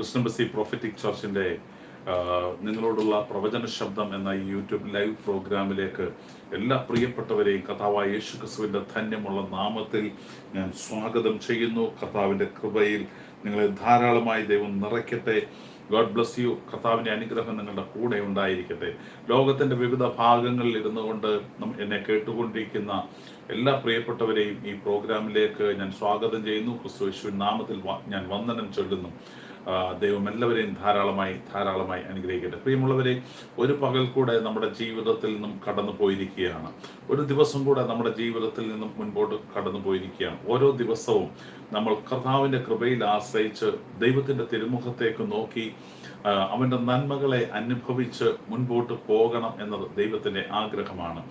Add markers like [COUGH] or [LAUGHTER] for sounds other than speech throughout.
Christian prophetic ചർച്ചിന്റെ നിങ്ങളോടുള്ള പ്രവചന ശബ്ദം എന്ന ഈ യൂട്യൂബ് ലൈവ് പ്രോഗ്രാമിലേക്ക് എല്ലാ പ്രിയപ്പെട്ടവരെയും കർത്താവായ യേശു ക്രിസ്തുവിന്റെ ധന്യമുള്ള നാമത്തിൽ ഞാൻ സ്വാഗതം ചെയ്യുന്നു. കർത്താവിന്റെ കൃപയിൽ നിങ്ങളെ ധാരാളമായി ദൈവം നിറയ്ക്കട്ടെ. ഗോഡ് ബ്ലസ് യു കർത്താവിന്റെ അനുഗ്രഹം നിങ്ങളുടെ കൂടെ ഉണ്ടായിരിക്കട്ടെ. ലോകത്തിന്റെ വിവിധ ഭാഗങ്ങളിൽ ഇരുന്നു കൊണ്ട് എന്നെ കേട്ടുകൊണ്ടിരിക്കുന്ന എല്ലാ പ്രിയപ്പെട്ടവരെയും ഈ പ്രോഗ്രാമിലേക്ക് ഞാൻ സ്വാഗതം ചെയ്യുന്നു. ക്രിസ്തു യേശുവിൻ നാമത്തിൽ ഞാൻ വന്ദനം ചൊല്ലുന്നു. ദൈവം എല്ലാവരെയും ധാരാളമായി ധാരാളമായി അനുഗ്രഹിക്കട്ടെ. പ്രിയമുള്ളവരെ ഒരു പകൽ കൂടെ നമ്മുടെ ജീവിതത്തിൽ നിന്നും കടന്നു പോയിരിക്കുകയാണ്. ഒരു ദിവസം കൂടെ നമ്മുടെ ജീവിതത്തിൽ നിന്നും മുൻപോട്ട് കടന്നു പോയിരിക്കുകയാണ്. ഓരോ ദിവസവും നമ്മൾ കർത്താവിന്റെ കൃപയിൽ ആശ്രയിച്ച് ദൈവത്തിന്റെ തിരുമുഖത്തേക്ക് നോക്കി അവന്റെ നന്മകളെ അനുഭവിച്ച് മുൻപോട്ട് പോകണം എന്നത് ദൈവത്തിന്റെ ആഗ്രഹമാണ്.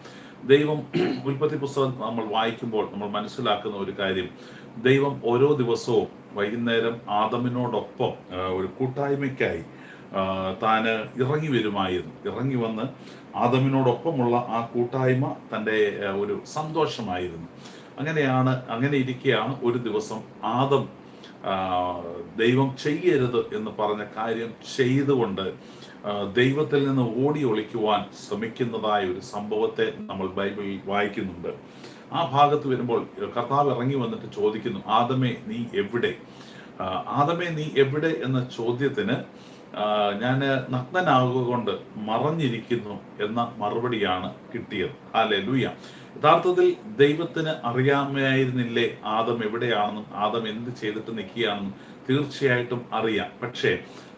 ദൈവം ഉൽപ്പത്തി പുസ്തകം നമ്മൾ വായിക്കുമ്പോൾ നമ്മൾ മനസ്സിലാക്കുന്ന ഒരു കാര്യം ദൈവം ഓരോ ദിവസവും വൈകുന്നേരം ആദമിനോടൊപ്പം ഒരു കൂട്ടായ്മയ്ക്കായി താന് ഇറങ്ങി വരുമായിരുന്നു. ഇറങ്ങി വന്ന് ആദമിനോടൊപ്പമുള്ള ആ കൂട്ടായ്മ തന്റെ ഒരു സന്തോഷമായിരുന്നു. അങ്ങനെയാണ് അങ്ങനെ ഇരിക്കെയാണ് ഒരു ദിവസം ആദം ദൈവം ചെയ്യരുത് എന്ന് പറഞ്ഞ കാര്യം ചെയ്തുകൊണ്ട് ദൈവത്തിൽ നിന്ന് ഓടി ഒളിക്കുവാൻ ശ്രമിക്കുന്നതായ ഒരു സംഭവത്തെ നമ്മൾ ബൈബിളിൽ വായിക്കുന്നുണ്ട്. ആ ഭാഗത്ത് വരുമ്പോൾ കർത്താവ് ഇറങ്ങി വന്നിട്ട് ചോദിക്കുന്നു ആദമേ നീ എവിടെ? ആദമേ നീ എവിടെ? എന്ന ചോദ്യത്തിന് ഞാൻ നഗ്നനാകുകൊണ്ട് മറഞ്ഞിരിക്കുന്നു എന്ന മറുപടിയാണ് കിട്ടിയത്. അല്ലെ ലൂയ യഥാർത്ഥത്തിൽ ദൈവത്തിന് അറിയാമായിരുന്നില്ലേ ആദം എവിടെയാണെന്നും ആദം എന്ത് ചെയ്തിട്ട് നിൽക്കുകയാണെന്നും തീർച്ചയായിട്ടും അറിയാം. പക്ഷേ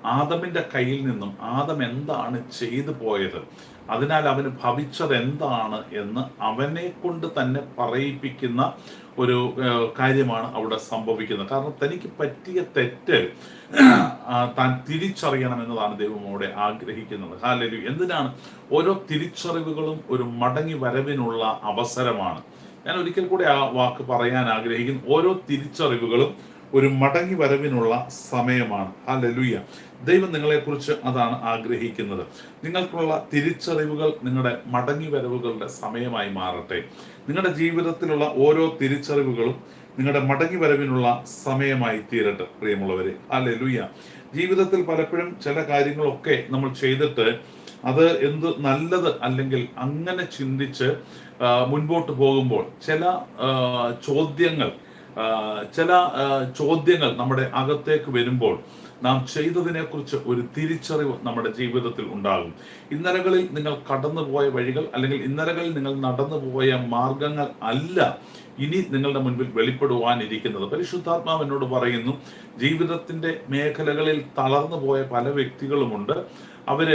ആദമിന്റെ കയ്യിൽ നിന്നും ആദം എന്താണ് ചെയ്തു പോയത്? അതിനാൽ അവന് ഭവിച്ചത് എന്താണ് എന്ന് അവനെ കൊണ്ട് തന്നെ പറയിപ്പിക്കുന്ന ഒരു കാര്യമാണ് അവിടെ സംഭവിക്കുന്നത്. കാരണം തനിക്ക് പറ്റിയ തെറ്റ് താൻ തിരിച്ചറിയണം എന്നതാണ് ദൈവം അവിടെ ആഗ്രഹിക്കുന്നത്. ഹാലലു എന്തിനാണ്? ഓരോ തിരിച്ചറിവുകളും ഒരു മടങ്ങി വരവിനുള്ള അവസരമാണ്. ഞാൻ ഒരിക്കൽ കൂടി ആ വാക്ക് പറയാൻ ആഗ്രഹിക്കുന്നു. ഓരോ തിരിച്ചറിവുകളും ഒരു മടങ്ങി വരവിനുള്ള സമയമാണ്. ഹാലലുയ ദൈവം നിങ്ങളെക്കുറിച്ച് അതാണ് ആഗ്രഹിക്കുന്നത്. നിങ്ങൾക്കുള്ള തിരിച്ചറിവുകൾ നിങ്ങളുടെ മടങ്ങി വരവുകളുടെ സമയമായി മാറട്ടെ. നിങ്ങളുടെ ജീവിതത്തിലുള്ള ഓരോ തിരിച്ചറിവുകളും നിങ്ങളുടെ മടങ്ങി വരവിനുള്ള സമയമായി തീരട്ടെ പ്രിയമുള്ളവരെ. അല്ലെ ലുയ്യ ജീവിതത്തിൽ പലപ്പോഴും ചില കാര്യങ്ങളൊക്കെ നമ്മൾ ചെയ്തിട്ട് അത് എന്ത് നല്ലത് അല്ലെങ്കിൽ അങ്ങനെ ചിന്തിച്ച് മുൻപോട്ട് പോകുമ്പോൾ ചില ചോദ്യങ്ങൾ ചില ചോദ്യങ്ങൾ നമ്മുടെ അകത്തേക്ക് വരുമ്പോൾ നാം ചെയ്തതിനെ കുറിച്ച് ഒരു തിരിച്ചറിവ് നമ്മുടെ ജീവിതത്തിൽ ഉണ്ടാകും. ഇന്നലകളിൽ നിങ്ങൾ കടന്നുപോയ വഴികൾ അല്ലെങ്കിൽ ഇന്നലകളിൽ നിങ്ങൾ നടന്നുപോയ മാർഗങ്ങൾ അല്ല ഇനി നിങ്ങളുടെ മുൻപിൽ വെളിപ്പെടുവാനിരിക്കുന്നത്. പരിശുദ്ധാത്മാവ് എന്നോട് പറയുന്നു ജീവിതത്തിന്റെ മേഖലകളിൽ തളർന്നു പോയ പല വ്യക്തികളുമുണ്ട്. അവർ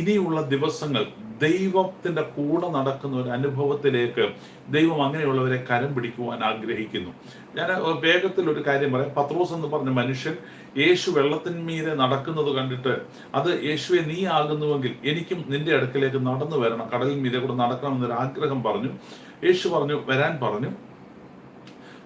ഇനിയുള്ള ദിവസങ്ങൾ ദൈവത്തിന്റെ കൂടെ നടക്കുന്ന ഒരു അനുഭവത്തിലേക്ക് ദൈവം അങ്ങനെയുള്ളവരെ കരം പിടിക്കുവാൻ ആഗ്രഹിക്കുന്നു. ഞാൻ വേഗത്തിൽ ഒരു കാര്യം പറയാം. പത്രോസ് എന്ന് പറഞ്ഞ മനുഷ്യൻ യേശു വെള്ളത്തിന്മീതെ നടക്കുന്നത് കണ്ടിട്ട് അത് യേശുവെ നീ ആകുന്നുവെങ്കിൽ എനിക്കും നിന്റെ അടുക്കലേക്ക് നടന്നു വരണം. കടലിൻ മീതെ കൂടെ നടക്കണം എന്നൊരു ആഗ്രഹം പറഞ്ഞു. യേശു പറഞ്ഞു വരാൻ പറഞ്ഞു.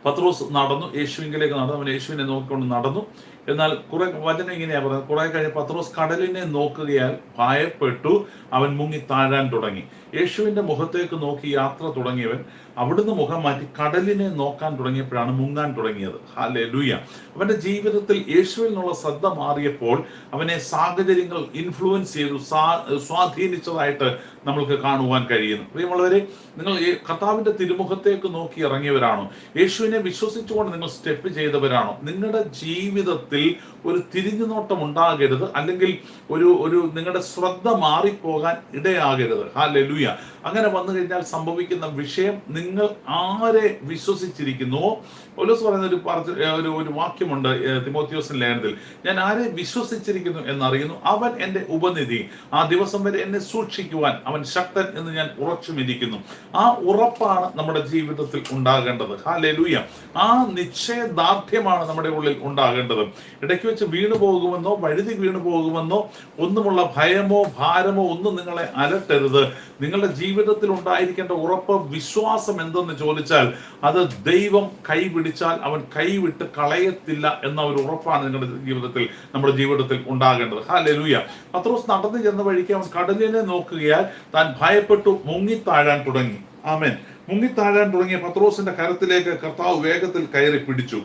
പത്രോസ് നടന്നു. യേശുവിങ്കിലേക്ക് നടന്നു. അവൻ യേശുവിനെ നോക്കിക്കൊണ്ട് നടന്നു. എന്നാൽ കുറെ വചനം ഇങ്ങനെയാ പറഞ്ഞത് കുറെ കഴിഞ്ഞ് പത്രോസ് കടലിനെ നോക്കുകയാൽ ഭയപ്പെട്ടു. അവൻ മുങ്ങി താഴാൻ തുടങ്ങി. യേശുവിന്റെ മുഖത്തേക്ക് നോക്കി യാത്ര തുടങ്ങിയവൻ അവിടുന്ന് മുഖം മാറ്റി കടലിനെ നോക്കാൻ തുടങ്ങിയപ്പോഴാണ് മുങ്ങാൻ തുടങ്ങിയത്. ഹാലെ ലൂയ അവന്റെ ജീവിതത്തിൽ യേശുവിൽ നിന്നുള്ള ശ്രദ്ധ മാറിയപ്പോൾ അവനെ സാഹചര്യങ്ങൾ ഇൻഫ്ലുവൻസ് ചെയ്തു സ്വാധീനിച്ചതായിട്ട് നമ്മൾക്ക് കാണുവാൻ കഴിയുന്നു. പ്രിയമുള്ളവരെ നിങ്ങൾ കർത്താവിന്റെ തിരുമുഖത്തേക്ക് നോക്കി ഇറങ്ങിയവരാണോ? യേശുവിനെ വിശ്വസിച്ചുകൊണ്ട് നിങ്ങൾ സ്റ്റെപ്പ് ചെയ്തവരാണോ? നിങ്ങളുടെ ജീവിതത്തിൽ ഒരു തിരിഞ്ഞുനോട്ടം ഉണ്ടാകരുത് അല്ലെങ്കിൽ ഒരു ഒരു നിങ്ങളുടെ ശ്രദ്ധ മാറിപ്പോകാൻ ഇടയാകരുത്. ഹാ ലലുയ അങ്ങനെ വന്നു കഴിഞ്ഞാൽ സംഭവിക്കുന്ന വിഷയം നിങ്ങൾ ആരെ വിശ്വസിച്ചിരിക്കുന്നു? പൗലോസ് പറയുന്ന ഒരു പറഞ്ഞ ഒരു ഒരു വാക്യമുണ്ട് തിമോത്യോസിൻ ലേഖനത്തിൽ. ഞാൻ ആരെ വിശ്വസിച്ചിരിക്കുന്നു എന്നറിയുന്നു? അവൻ എന്റെ ഉപനിധി. ആ ദിവസം വരെ എന്നെ സൂക്ഷിക്കുവാൻ അവൻ ശക്തൻ എന്ന് ഞാൻ ഉറച്ചുമിരിക്കുന്നു ആ ഉറപ്പാണ് നമ്മുടെ ജീവിതത്തിൽ ഉണ്ടാകേണ്ടത്. ഹാ ലലൂയ ആ നിശ്ചയദാർഢ്യമാണ് നമ്മുടെ ഉള്ളിൽ ഉണ്ടാകേണ്ടത്. ഇടയ്ക്ക് വെച്ച് വീണു പോകുമെന്നോ വഴുതി വീണു പോകുമെന്നോ ഒന്നുമുള്ള ഭയമോ ഭാരമോ ഒന്നും നിങ്ങളെ അലട്ടരുത്. നിങ്ങളുടെ ജീവിതത്തിൽ ഉണ്ടായിരിക്കേണ്ട ഉറപ്പ് വിശ്വാസം എന്തെന്ന് ചോദിച്ചാൽ അത് ദൈവം കൈപിടിച്ചാൽ അവൻ കൈവിട്ട് കളയത്തില്ല എന്ന ഒരു ഉറപ്പാണ് നിങ്ങളുടെ ജീവിതത്തിൽ നമ്മുടെ ജീവിതത്തിൽ ഉണ്ടാകേണ്ടത്. ഹാ ലലൂയ പത്രോസ് നടന്നു ചെന്ന വഴിക്ക് അവൻ കടലിനെ നോക്കുകയാൽ താൻ ഭയപ്പെട്ടു മുങ്ങിത്താഴാൻ തുടങ്ങി. ആമേൻ. മുങ്ങിത്താഴാൻ തുടങ്ങിയ പത്രോസിന്റെ കരത്തിലേക്ക് കർത്താവ് വേഗത്തിൽ കയറി പിടിച്ചു.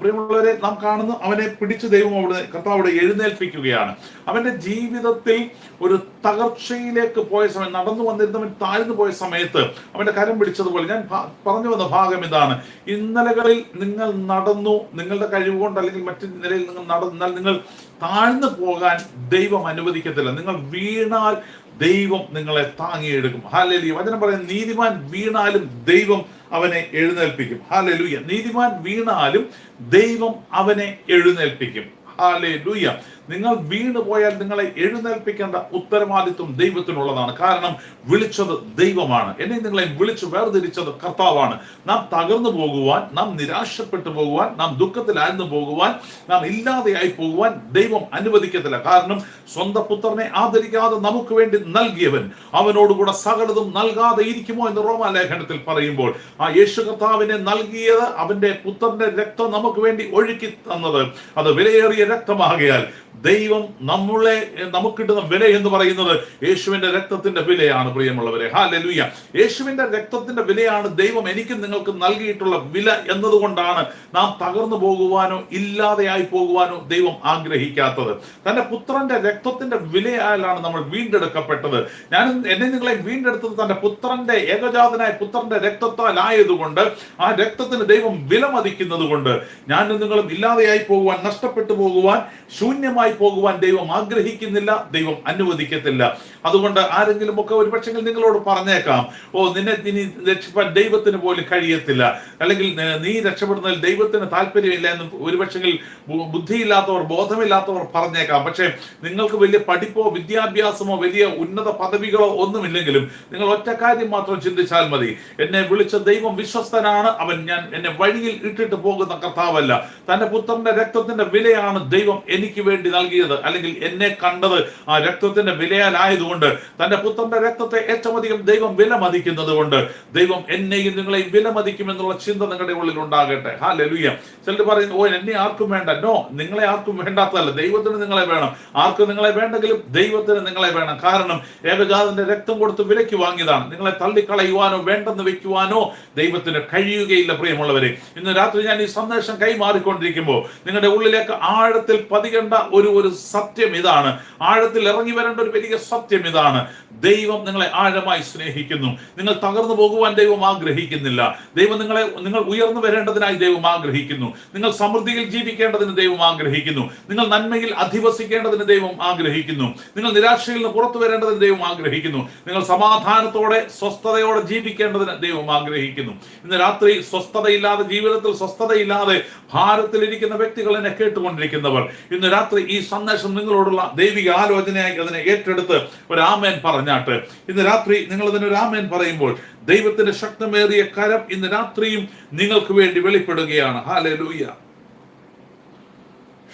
പ്രിയമുള്ളവരെ നാം കാണുന്നു അവനെ പിടിച്ച് ദൈവം അവിടെ കർത്താവ് അവിടെ എഴുന്നേൽപ്പിക്കുകയാണ്. അവന്റെ ജീവിതത്തിൽ ഒരു തകർച്ചയിലേക്ക് പോയ സമയം നടന്നു വന്നിരുന്നവൻ താഴ്ന്നു പോയ സമയത്ത് അവന്റെ കരം പിടിച്ചതുപോലെ ഞാൻ പറഞ്ഞു വന്ന ഭാഗം ഇതാണ്. ഇന്നലകളിൽ നിങ്ങൾ നടന്നു നിങ്ങളുടെ കഴിവ് കൊണ്ട് അല്ലെങ്കിൽ മറ്റു നിലയിൽ നിങ്ങൾ നടന്നാൽ നിങ്ങൾ താഴ്ന്നു പോകാൻ ദൈവം അനുവദിക്കത്തില്ല. നിങ്ങൾ വീണാൽ ദൈവം നിങ്ങളെ താങ്ങിയെടുക്കും. ഹാലലി വചനം പറയാൻ നീതിമാൻ വീണാലും ദൈവം അവനെ എഴുന്നേൽപ്പിക്കും. ഹാലലുയ. നീതിമാൻ വീണാലും ദൈവം അവനെ എഴുന്നേൽപ്പിക്കും. ഹാലലുയ. നിങ്ങൾ വീണു പോയാൽ നിങ്ങളെ എഴുന്നേൽപ്പിക്കേണ്ട ഉത്തരവാദിത്വം ദൈവത്തിനുള്ളതാണ്. കാരണം വിളിച്ചത് ദൈവമാണ്. എന്നെ നിങ്ങളെ വിളിച്ച് വേർതിരിച്ചത് കർത്താവാണ്. നാം തകർന്നു പോകുവാൻ നാം നിരാശപ്പെട്ടു പോകുവാൻ നാം ദുഃഖത്തിലായിരുന്നു പോകുവാൻ നാം ഇല്ലാതെയായി പോകുവാൻ ദൈവം അനുവദിക്കത്തില്ല. കാരണം സ്വന്തം പുത്രനെ ആദരിക്കാതെ നമുക്ക് വേണ്ടി നൽകിയവൻ അവനോടുകൂടെ സകലതും നൽകാതെ ഇരിക്കുമോ എന്ന് റോമാലേഖനത്തിൽ പറയുമ്പോൾ ആ യേശു കർത്താവിനെ നൽകിയത് അവന്റെ പുത്രന്റെ രക്തം നമുക്ക് വേണ്ടി ഒഴുക്കി തന്നത്. അത് വിലയേറിയ രക്തമാകയാൽ ദൈവം നമ്മളെ നമുക്കിട്ടുന്ന വില എന്ന് പറയുന്നത് യേശുവിന്റെ രക്തത്തിന്റെ വിലയാണ് പ്രിയമുള്ളവരെ. ഹാ ലലുയ യേശുവിന്റെ രക്തത്തിന്റെ വിലയാണ് ദൈവം എനിക്ക് നിങ്ങൾക്ക് നൽകിയിട്ടുള്ള വില എന്നതുകൊണ്ടാണ് നാം തകർന്നു പോകുവാനോ ഇല്ലാതെയായി പോകുവാനോ ദൈവം ആഗ്രഹിക്കാത്തത്. തന്റെ പുത്രന്റെ രക്തത്തിന്റെ വിലയാലാണ് നമ്മൾ വീണ്ടെടുക്കപ്പെട്ടത്. ഞാൻ എന്നെ നിങ്ങളെ വീണ്ടെടുത്തത് തന്റെ പുത്രന്റെ ഏകജാതനായ പുത്രന്റെ രക്തത്താൽ ആയതുകൊണ്ട് ആ രക്തത്തിന് ദൈവം വില മതിക്കുന്നത് കൊണ്ട് ഞാനും നിങ്ങളും ഇല്ലാതെയായി പോകുവാൻ നഷ്ടപ്പെട്ടു പോകുവാൻ ശൂന്യമായി പോകുവാൻ ദൈവം ആഗ്രഹിക്കുന്നില്ല ദൈവം അനുവദിക്കത്തില്ല. അതുകൊണ്ട് ആരെങ്കിലും ഒക്കെ ഒരു പക്ഷേ നിങ്ങളോട് പറഞ്ഞേക്കാം ഓ നിന്നെ ഇനി രക്ഷിപ്പാൻ ദൈവത്തിന് പോലും കഴിയത്തില്ല. അല്ലെങ്കിൽ നീ രക്ഷപ്പെടുന്നതിൽ ദൈവത്തിന് താല്പര്യമില്ല എന്ന് ഒരുപക്ഷെ ബുദ്ധിയില്ലാത്തവർ ബോധമില്ലാത്തവർ പറഞ്ഞേക്കാം. പക്ഷേ നിങ്ങൾക്ക് വലിയ പഠിപ്പോ വിദ്യാഭ്യാസമോ വലിയ ഉന്നത പദവികളോ ഒന്നുമില്ലെങ്കിലും നിങ്ങൾ ഒറ്റ കാര്യം മാത്രം ചിന്തിച്ചാൽ മതി. എന്നെ വിളിച്ച ദൈവം വിശ്വസ്തനാണ്. അവൻ ഞാൻ എന്നെ വഴിയിൽ ഇട്ടിട്ട് പോകുന്ന കർത്താവല്ല. തന്റെ പുത്രന്റെ രക്തത്തിന്റെ വിലയാണ് ദൈവം എനിക്ക് വേണ്ടി നൽകിയത് അല്ലെങ്കിൽ എന്നെ കണ്ടത് ആ രക്തത്തിന്റെ വിലയാലായതുകൊണ്ട് തന്റെ പുത്രന്റെ രക്തത്തെ ഏറ്റവും അധികം ദൈവം വിലമതിക്കുന്നത് കൊണ്ട് ദൈവം എന്നെയും നിങ്ങളെയും വിലമതിക്കുമെന്നുള്ള ചിന്ത നിങ്ങളുടെ ഉള്ളിൽ ഉണ്ടാകട്ടെ. ഹാ ലലുയ്യ ചിലർ പറയുന്നു ഓ എന്നെ ആർക്കും വേണ്ട. നോ നിങ്ങളെ ആർക്കും വേണ്ടാത്തതല്ല. ദൈവത്തിന് നിങ്ങളെ വേണം. ആർക്കും നിങ്ങളെ വേണ്ടെങ്കിലും ദൈവത്തിന് നിങ്ങളെ വേണം. കാരണം ഏകജാതന്റെ രക്തം കൊടുത്ത് വിലയ്ക്ക് വാങ്ങിയതാണ്. നിങ്ങളെ തള്ളിക്കളയുവാനോ വേണ്ടെന്ന് വെക്കുവാനോ ദൈവത്തിന് കഴിയുകയില്ല പ്രിയമുള്ളവരെ. ഇന്ന് രാത്രി ഞാൻ ഈ സന്ദേശം കൈമാറിക്കൊണ്ടിരിക്കുമ്പോൾ നിങ്ങളുടെ ഉള്ളിലേക്ക് ആഴത്തിൽ പതികേണ്ട ഒരു ഒരു ഒരു സത്യം ഇതാണ്. ആഴത്തിൽ ഇറങ്ങി വരേണ്ട ഒരു വലിയ സത്യം ഇതാണ്. ദൈവം നിങ്ങളെ ആഴമായി സ്നേഹിക്കുന്നു. നിങ്ങൾ തകർന്നു പോകുവാൻ ദൈവം ആഗ്രഹിക്കുന്നില്ല. ദൈവം നിങ്ങളെ നിങ്ങൾ ഉയർന്നു വരേണ്ടതിനായി ദൈവം ആഗ്രഹിക്കുന്നു. നിങ്ങൾ സമൃദ്ധിയിൽ ജീവിക്കേണ്ടതിന് ദൈവം ആഗ്രഹിക്കുന്നു. നിങ്ങൾ നന്മയിൽ അധിവസിക്കേണ്ടതിന് ദൈവം ആഗ്രഹിക്കുന്നു. നിങ്ങൾ നിരാശയിൽ നിന്ന് പുറത്തു വരേണ്ടതിന് ദൈവം ആഗ്രഹിക്കുന്നു. നിങ്ങൾ സമാധാനത്തോടെ സ്വസ്ഥതയോടെ ജീവിക്കേണ്ടതിന് ദൈവം ആഗ്രഹിക്കുന്നു. ഇന്ന് രാത്രി സ്വസ്ഥതയില്ലാതെ ജീവിതത്തിൽ സ്വസ്ഥതയില്ലാതെ ഭാരത്തിലിരിക്കുന്ന വ്യക്തികൾ എന്നെ കേട്ടുകൊണ്ടിരിക്കുന്നവർ ഇന്ന് രാത്രി ഈ സന്ദേശം നിങ്ങളോടുള്ള ദൈവിക ആലോചനയായി അതിനെ ഏറ്റെടുത്ത് ഒരു ആമേൻ പറഞ്ഞാട്ട്. ഇന്ന് രാത്രി നിങ്ങൾ അതിന് ഒരു ആമേൻ പറയുമ്പോൾ ദൈവത്തിന്റെ ശക്തമേറിയ കരം ഇന്ന് രാത്രിയും നിങ്ങൾക്ക് വേണ്ടി വെളിപ്പെടുകയാണ്.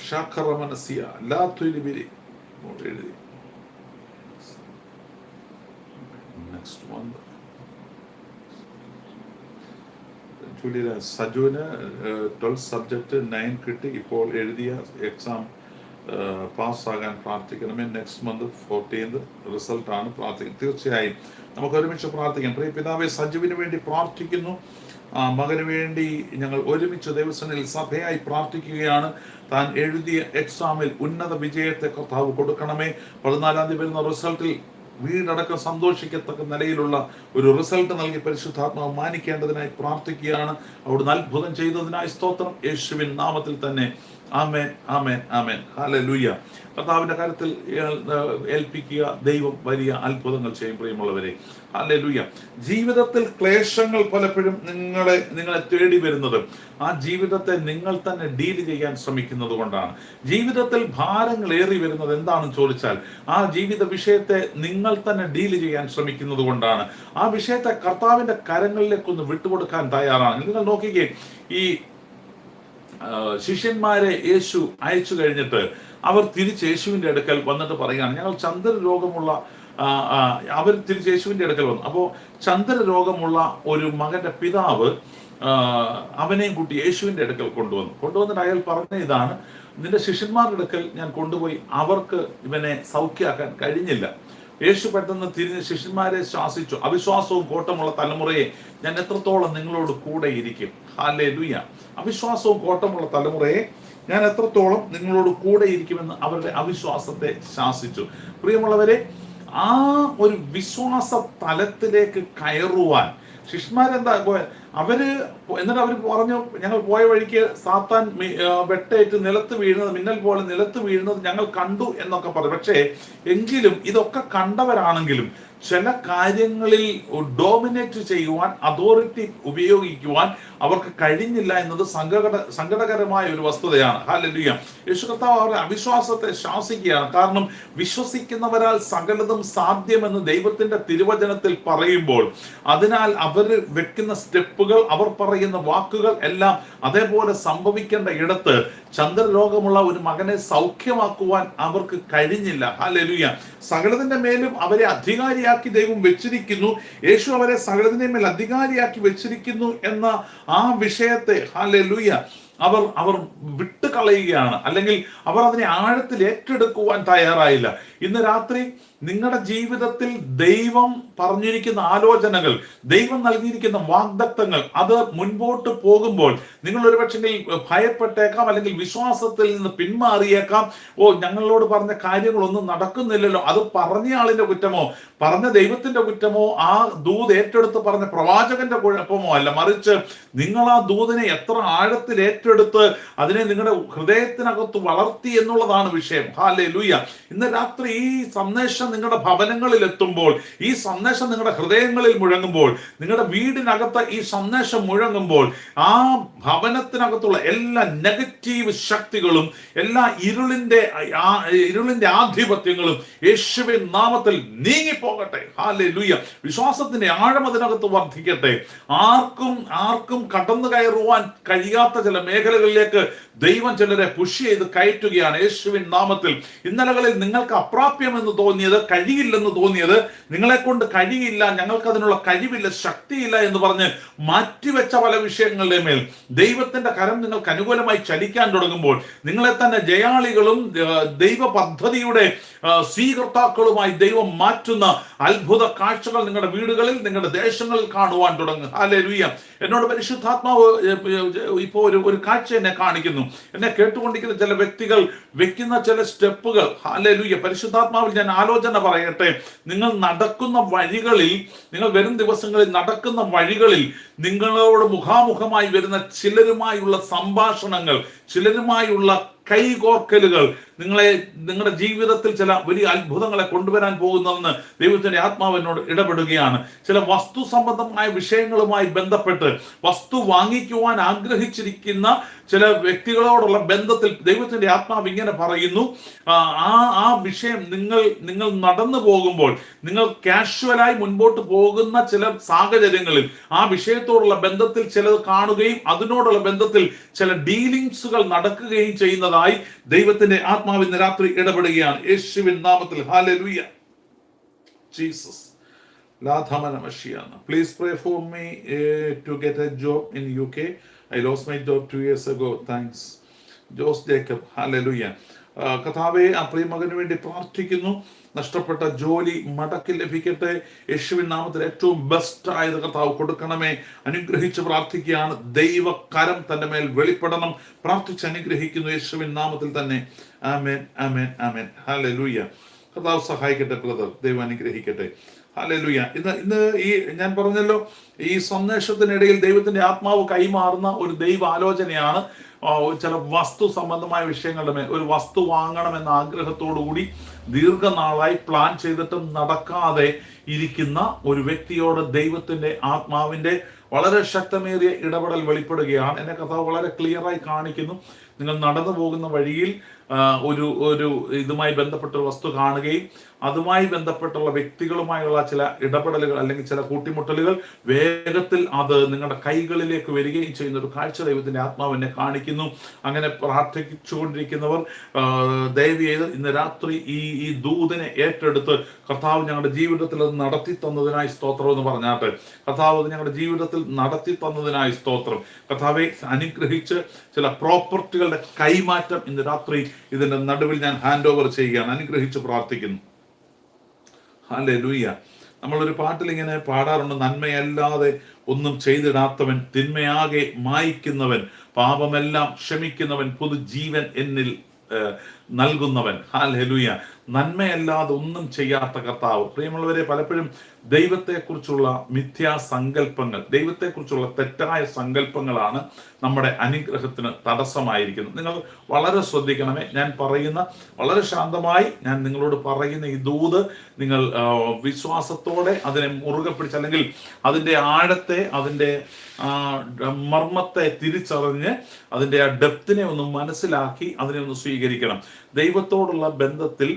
ശാഖറമനസിയ ലാത്തുലിബിരി എഴുതി. നെക്സ്റ്റ് സജുവിന് ട്വൽത്ത് സബ്ജക്റ്റ് നയൻ കിട്ടി. ഇപ്പോൾ എഴുതിയ എക്സാം പാസ്സാകാൻ പ്രാർത്ഥിക്കണമേ നെക്സ്റ്റ് മന്ത് ഫോർട്ടീൻത് റിസൾട്ടാണ് പ്രാർത്ഥിക്കുന്നത്. തീർച്ചയായും നമുക്ക് ഒരുമിച്ച് പ്രാർത്ഥിക്കാം. പ്രിയ പിതാവെ സജുവിന് വേണ്ടി പ്രാർത്ഥിക്കുന്നു. മകന് വേണ്ടി ഞങ്ങൾ ഒരുമിച്ച് ദിവസങ്ങളിൽ സഭയായി പ്രാർത്ഥിക്കുകയാണ്. താൻ എഴുതിയ എക്സാമിൽ ഉന്നത വിജയത്തെ കർത്താവ് കൊടുക്കണമേ. പതിനാലാം തീയതി വരുന്ന റിസൾട്ടിൽ വീടടക്കം സന്തോഷിക്കത്തക്ക നിലയിലുള്ള ഒരു റിസൾട്ട് നൽകി പരിശുദ്ധാത്മാവ് മാനിക്കേണ്ടതിനായി പ്രാർത്ഥിക്കുകയാണ്. അവിടുന്ന് അത്ഭുതം ചെയ്തതിനായി സ്തോത്രം. യേശുവിൻ നാമത്തിൽ തന്നെ ആമേൻ ആമേൻ ആമേൻ. ഹാല ലൂയ കർത്താവിന്റെ കാര്യത്തിൽ ഏൽപ്പിക്കുക ദൈവം വലിയ അത്ഭുതങ്ങൾ ചെയ്യും പ്രിയമുള്ളവരെ. ഹാലലൂയ ജീവിതത്തിൽ ക്ലേശങ്ങൾ പലപ്പോഴും നിങ്ങളെ നിങ്ങളെ തേടി വരുന്നത് ആ ജീവിതത്തെ നിങ്ങൾ തന്നെ ഡീൽ ചെയ്യാൻ ശ്രമിക്കുന്നത് കൊണ്ടാണ്. ജീവിതത്തിൽ ഭാരങ്ങൾ ഏറി വരുന്നത് എന്താണെന്ന് ചോദിച്ചാൽ ആ ജീവിത വിഷയത്തെ നിങ്ങൾ തന്നെ ഡീൽ ചെയ്യാൻ ശ്രമിക്കുന്നത് കൊണ്ടാണ്. ആ വിഷയത്തെ കർത്താവിന്റെ കരങ്ങളിലേക്കൊന്ന് വിട്ടുകൊടുക്കാൻ തയ്യാറാണ്. നിങ്ങൾ നോക്കിക്കേ ഈ ശിഷ്യന്മാരെ യേശു അയച്ചു കഴിഞ്ഞിട്ട് അവർ തിരിച്ച് യേശുവിന്റെ അടുക്കൽ വന്നിട്ട് പറയുകയാണ്. ഞങ്ങൾ ചന്ദ്ര രോഗമുള്ള ആ, ആ, അവർ തിരിച്ച് യേശുവിന്റെ അടുക്കൽ വന്നു. അപ്പോൾ ചന്ദ്ര രോഗമുള്ള ഒരു മകന്റെ പിതാവ് അവനെയും കൂട്ടി യേശുവിന്റെ അടുക്കൽ കൊണ്ടുവന്നു. കൊണ്ടുവന്നിട്ട് അയാൾ പറഞ്ഞ ഇതാണ് നിന്റെ ശിഷ്യന്മാരുടെ അടുക്കൽ ഞാൻ കൊണ്ടുപോയി. അവർക്ക് ഇവനെ സൗഖ്യമാക്കാൻ കഴിഞ്ഞില്ല. യേശു പെട്ടെന്ന് തിരിഞ്ഞ് ശിഷ്യന്മാരെ ശ്വാസിച്ചു അവിശ്വാസവും കോട്ടമുള്ള തലമുറയെ ഞാൻ എത്രത്തോളം നിങ്ങളോട് കൂടെ ഇരിക്കും? ഹാലേ ലുയ അവിശ്വാസവും കോട്ടമുള്ള തലമുറയെ ഞാൻ എത്രത്തോളം നിങ്ങളോട് കൂടെ ഇരിക്കുമെന്ന് അവരുടെ അവിശ്വാസത്തെ ശാസിച്ചു. പ്രിയമുള്ളവരെ ആ ഒരു വിശ്വാസ തലത്തിലേക്ക് കയറുവാൻ ശിഷ്യന്മാരെന്താ പോയ- അവർ എന്നിട്ട് അവർ പറഞ്ഞു ഞങ്ങൾ പോയ വഴിക്ക് സാത്താൻ വെട്ടേറ്റ് നിലത്ത് വീഴുന്നത് മിന്നൽ പോലെ നിലത്ത് വീഴുന്നത് ഞങ്ങൾ കണ്ടു എന്നൊക്കെ പറഞ്ഞു. പക്ഷേ എങ്കിലും ഇതൊക്കെ കണ്ടവരാണെങ്കിലും ചില കാര്യങ്ങളിൽ ഡോമിനേറ്റ് ചെയ്യുവാൻ അതോറിറ്റി ഉപയോഗിക്കുവാൻ അവർക്ക് കഴിഞ്ഞില്ല എന്നത് സങ്കട സങ്കടകരമായ ഒരു വസ്തുതയാണ്. ഹാലലുയ യേശു കർത്താവ് അവരുടെ അവിശ്വാസത്തെ ശാസിക്കുകയാണ്. കാരണം വിശ്വസിക്കുന്നവരാൽ സകലതും സാധ്യമെന്ന് ദൈവത്തിന്റെ തിരുവചനത്തിൽ പറയുമ്പോൾ അതിനാൽ അവർ വെക്കുന്ന സ്റ്റെപ്പുകൾ അവർ പറയുന്ന വാക്കുകൾ എല്ലാം അതേപോലെ സംഭവിക്കേണ്ട ഇടത്ത് ചന്ദ്രരോഗമുള്ള ഒരു മകനെ സൗഖ്യമാക്കുവാൻ അവർക്ക് കഴിഞ്ഞില്ല. ഹാലലുയ സകലതിന്റെ മേലും അവരെ അധികാരിയാക്കി ദൈവം വെച്ചിരിക്കുന്നു. യേശു അവരെ സകലതിന്റെ മേൽ അധികാരിയാക്കി വെച്ചിരിക്കുന്നു എന്ന ആ വിഷയത്തെ ഹാലലുയ അവർ അവർ വിട്ടുകളയുകയാണ്. അല്ലെങ്കിൽ അവർ അതിനെ ആഴത്തിൽ ഏറ്റെടുക്കുവാൻ തയ്യാറായില്ല. ഇന്ന് രാത്രി നിങ്ങളുടെ ജീവിതത്തിൽ ദൈവം പറഞ്ഞിരിക്കുന്ന ആലോചനകൾ ദൈവം നൽകിയിരിക്കുന്ന വാഗ്ദത്തങ്ങൾ അത് മുൻപോട്ട് പോകുമ്പോൾ നിങ്ങൾ ഒരുപക്ഷെ ഭയപ്പെട്ടേക്കാം അല്ലെങ്കിൽ വിശ്വാസത്തിൽ നിന്ന് പിന്മാറിയേക്കാം. ഓ ഞങ്ങളോട് പറഞ്ഞ കാര്യങ്ങളൊന്നും നടക്കുന്നില്ലല്ലോ. അത് പറഞ്ഞ ആളിന്റെ കുറ്റമോ? പറഞ്ഞ ദൈവത്തിന്റെ കുറ്റമോ? ആ ദൂത് ഏറ്റെടുത്ത് പറഞ്ഞ പ്രവാചകന്റെ കുഴപ്പമോ അല്ല. മറിച്ച് നിങ്ങൾ ആ ദൂതിനെ എത്ര ആഴത്തിൽ ഏറ്റെടുത്ത് അതിനെ നിങ്ങളുടെ ഹൃദയത്തിനകത്ത് വളർത്തി എന്നുള്ളതാണ് വിഷയം. ഹാലേ ലൂയ ഇന്ന് രാത്രി ഈ സന്ദേശം നിങ്ങളുടെ ഭവനങ്ങളിൽ എത്തുമ്പോൾ ഈ സന്ദേശം നിങ്ങളുടെ ഹൃദയങ്ങളിൽ മുഴങ്ങുമ്പോൾ നിങ്ങളുടെ വീടിനകത്ത് ഈ സന്ദേശം മുഴങ്ങുമ്പോൾ ആ ഭവനത്തിനകത്തുള്ള എല്ലാ നെഗറ്റീവ് ശക്തികളും എല്ലാ ഇരുളിന്റെ ഇരുളിന്റെ ആധിപത്യങ്ങളും യേശുവിൻ നാമത്തിൽ നീങ്ങിപ്പോകട്ടെ. ഹാലെ ലുയ്യ വിശ്വാസത്തിന്റെ ആഴം അതിനകത്ത് വർദ്ധിക്കട്ടെ. ആർക്കും ആർക്കും കടന്നു കയറുവാൻ കഴിയാത്ത ചില മേഖലകളിലേക്ക് ദൈവം ചിലരെ പുഷ് ചെയ്ത് കയറ്റുകയാണ് യേശുവിൻ നാമത്തിൽ. ഇന്നലകളിൽ നിങ്ങൾക്ക് അപ്രാപ്യമെന്ന് തോന്നിയത് കഴിയില്ലെന്ന് തോന്നിയത് നിങ്ങളെ കൊണ്ട് കഴിയില്ല ഞങ്ങൾക്ക് അതിനുള്ള കഴിവില്ല ശക്തിയില്ല എന്ന് പറഞ്ഞ് മാറ്റിവെച്ച പല വിഷയങ്ങളുടെ മേൽ. ദൈവത്തിന്റെ കരം നിങ്ങൾക്ക് അനുകൂലമായി ചലിക്കാൻ തുടങ്ങുമ്പോൾ നിങ്ങളെ തന്നെ ജയാളികളും ദൈവ പദ്ധതിയുടെ സ്വീകർത്താക്കളുമായി ദൈവം മാറ്റുന്ന അത്ഭുത കാഴ്ചകൾ നിങ്ങളുടെ വീടുകളിൽ നിങ്ങളുടെ ദേശങ്ങളിൽ കാണുവാൻ തുടങ്ങും. അല്ലെ ലുയ്യ എന്നോട് പരിശുദ്ധാത്മാവ് ഇപ്പോൾ ഒരു ഒരു കാഴ്ച എന്നെ കാണിക്കുന്നു. എന്നെ കേട്ടുകൊണ്ടിരിക്കുന്ന ചില വ്യക്തികൾ വെക്കുന്ന ചില സ്റ്റെപ്പുകൾ. അല്ലെ ലുയ്യ പരിശുദ്ധാത്മാവിൽ ഞാൻ ആലോചന പറയട്ടെ. നിങ്ങൾ നടക്കുന്ന വഴികളിൽ നിങ്ങൾ വരും ദിവസങ്ങളിൽ നടക്കുന്ന വഴികളിൽ നിങ്ങളോട് മുഖാമുഖമായി വരുന്ന ചിലരുമായുള്ള സംഭാഷണങ്ങൾ ചിലരുമായുള്ള കൈകോർക്കലുകൾ നിങ്ങളെ നിങ്ങളുടെ ജീവിതത്തിൽ ചില വലിയ അത്ഭുതങ്ങളെ കൊണ്ടുവരാൻ പോകുന്നതെന്ന് ദൈവത്തിന്റെ ആത്മാവിനോട് ഇടപെടുകയാണ്. ചില വസ്തു സംബന്ധമായ വിഷയങ്ങളുമായി ബന്ധപ്പെട്ട് വസ്തു വാങ്ങിക്കുവാൻ ആഗ്രഹിച്ചിരിക്കുന്ന ചില വ്യക്തികളോടുള്ള ബന്ധത്തിൽ ദൈവത്തിന്റെ ആത്മാവ് ഇങ്ങനെ പറയുന്നു ആ ആ- ആ വിഷയം നിങ്ങൾ നിങ്ങൾ നടന്നു പോകുമ്പോൾ നിങ്ങൾ കാഷ്വലായി മുൻപോട്ട് പോകുന്ന ചില സാഹചര്യങ്ങളിൽ ആ വിഷയത്തോടുള്ള ബന്ധത്തിൽ ചിലത് കാണുകയും അതിനോടുള്ള ബന്ധത്തിൽ ചില ഡീലിങ്സുകൾ നടക്കുകയും ചെയ്യുന്നതായി ദൈവത്തിന്റെ ആത്മാവ് ഇന്ന് രാത്രി ഇടപെടുകയാണ്. യേശുവിൻ നാമത്തിൽ. Hallelujah Jesus please pray for me to get a job in U K I lost my job two years ago thanks Jose Jacob. Hallelujah കഥാവെ ആ പ്രിയമകന് വേണ്ടി പ്രാർത്ഥിക്കുന്നു. നഷ്ടപ്പെട്ട ജോലി മടക്കി ലഭിക്കട്ടെ. യേശുവിൻ നാമത്തിൽ ഏറ്റവും ബെസ്റ്റ് ആയത് കർത്താവ് കൊടുക്കണമേ. അനുഗ്രഹിച്ച് പ്രാർത്ഥിക്കുകയാണ്. ദൈവകരം തന്റെ മേൽ വെളിപ്പെടണം. പ്രാർത്ഥിച്ച് അനുഗ്രഹിക്കുന്നു യേശുവിൻ നാമത്തിൽ തന്നെ. ആമേൻ ആമേൻ ആമേൻ. ഹാലലുയ കർത്താവ് സഹായിക്കട്ടെ ബ്രദർ ദൈവം അനുഗ്രഹിക്കട്ടെ. ഹാലലുയ ഇന്ന് ഇന്ന് ഈ ഞാൻ പറഞ്ഞല്ലോ ഈ സന്ദേശത്തിനിടയിൽ ദൈവത്തിന്റെ ആത്മാവ് കൈമാറുന്ന ഒരു ദൈവ ആലോചനയാണ് ചില വസ്തു സംബന്ധമായ വിഷയങ്ങളുടെ മേൽ ഒരു വസ്തു വാങ്ങണമെന്ന ആഗ്രഹത്തോടു കൂടി ദീർഘനാളായി പ്ലാൻ ചെയ്തിട്ടും നടക്കാതെ ഇരിക്കുന്ന ഒരു വ്യക്തിയോട് ദൈവത്തിന്റെ ആത്മാവിന്റെ വളരെ ശക്തമേറിയ ഇടപെടൽ വെളിപ്പെടുകയാണ്. എന്നെ കഥ വളരെ ക്ലിയറായി കാണിക്കുന്നു. നിങ്ങൾ നടന്നു പോകുന്ന വഴിയിൽ ഒരു ഒരു ഇതുമായി ബന്ധപ്പെട്ട ഒരു വസ്തു കാണുകയും അതുമായി ബന്ധപ്പെട്ടുള്ള വ്യക്തികളുമായുള്ള ചില ഇടപെടലുകൾ അല്ലെങ്കിൽ ചില കൂട്ടിമുട്ടലുകൾ വേഗത്തിൽ അത് നിങ്ങളുടെ കൈകളിലേക്ക് വരികയും ചെയ്യുന്ന ഒരു കാഴ്ച ദൈവത്തിന്റെ ആത്മാവ് എന്നെ കാണിക്കുന്നു. അങ്ങനെ പ്രാർത്ഥിച്ചുകൊണ്ടിരിക്കുന്നവർ ദയവ് ചെയ്ത് ഇന്ന് രാത്രി ഈ ഈ ദൂതിനെ ഏറ്റെടുത്ത് കർത്താവ് ഞങ്ങളുടെ ജീവിതത്തിൽ അത് നടത്തി തന്നതിനായി സ്തോത്രം എന്ന് പറഞ്ഞാട്ടെ. കർത്താവ് അത് ഞങ്ങളുടെ ജീവിതത്തിൽ നടത്തി തന്നതിനായി സ്തോത്രം. കർത്താവെ അനുഗ്രഹിച്ച് ചില പ്രോപ്പർട്ടികളുടെ കൈമാറ്റം ഇന്ന് രാത്രി ഇതിന്റെ നടുവിൽ ഞാൻ ഹാൻഡ് ഓവർ ചെയ്യുകയാണ്. അനുഗ്രഹിച്ച് പ്രാർത്ഥിക്കുന്നു. അല്ലേ ലൂയ്യ നമ്മളൊരു പാട്ടിൽ ഇങ്ങനെ പാടാറുണ്ട്. നന്മയല്ലാതെ ഒന്നും ചെയ്തിടാത്തവൻ തിന്മയാകെ മായ്ക്കുന്നവൻ പാപമെല്ലാം ക്ഷമിക്കുന്നവൻ പുതുജീവൻ എന്നിൽ നൽകുന്നവൻ. ഹാൽ ഹെലുയ നന്മയല്ലാതെ ഒന്നും ചെയ്യാത്ത കർത്താവ്. പ്രിയമുള്ളവരെ പലപ്പോഴും ദൈവത്തെക്കുറിച്ചുള്ള മിഥ്യാസങ്കല്പങ്ങൾ ദൈവത്തെക്കുറിച്ചുള്ള തെറ്റായ സങ്കല്പങ്ങളാണ് നമ്മുടെ അനുഗ്രഹത്തിന് തടസ്സമായിരിക്കുന്നത്. നിങ്ങൾ വളരെ ശ്രദ്ധിക്കണമേ ഞാൻ പറയുന്ന വളരെ ശാന്തമായി ഞാൻ നിങ്ങളോട് പറയുന്ന ഈ ദൂത് നിങ്ങൾ വിശ്വാസത്തോടെ അതിനെ മുറുകെ പിടിച്ച് അല്ലെങ്കിൽ അതിന്റെ ആഴത്തെ അതിന്റെ മർമ്മത്തെ തിരിച്ചറിഞ്ഞ് അതിന്റെ ആ ഡെപ്തിനെ ഒന്ന് മനസ്സിലാക്കി അതിനെ ഒന്ന് സ്വീകരിക്കണം. ദൈവത്തോടുള്ള ബന്ധത്തിൽ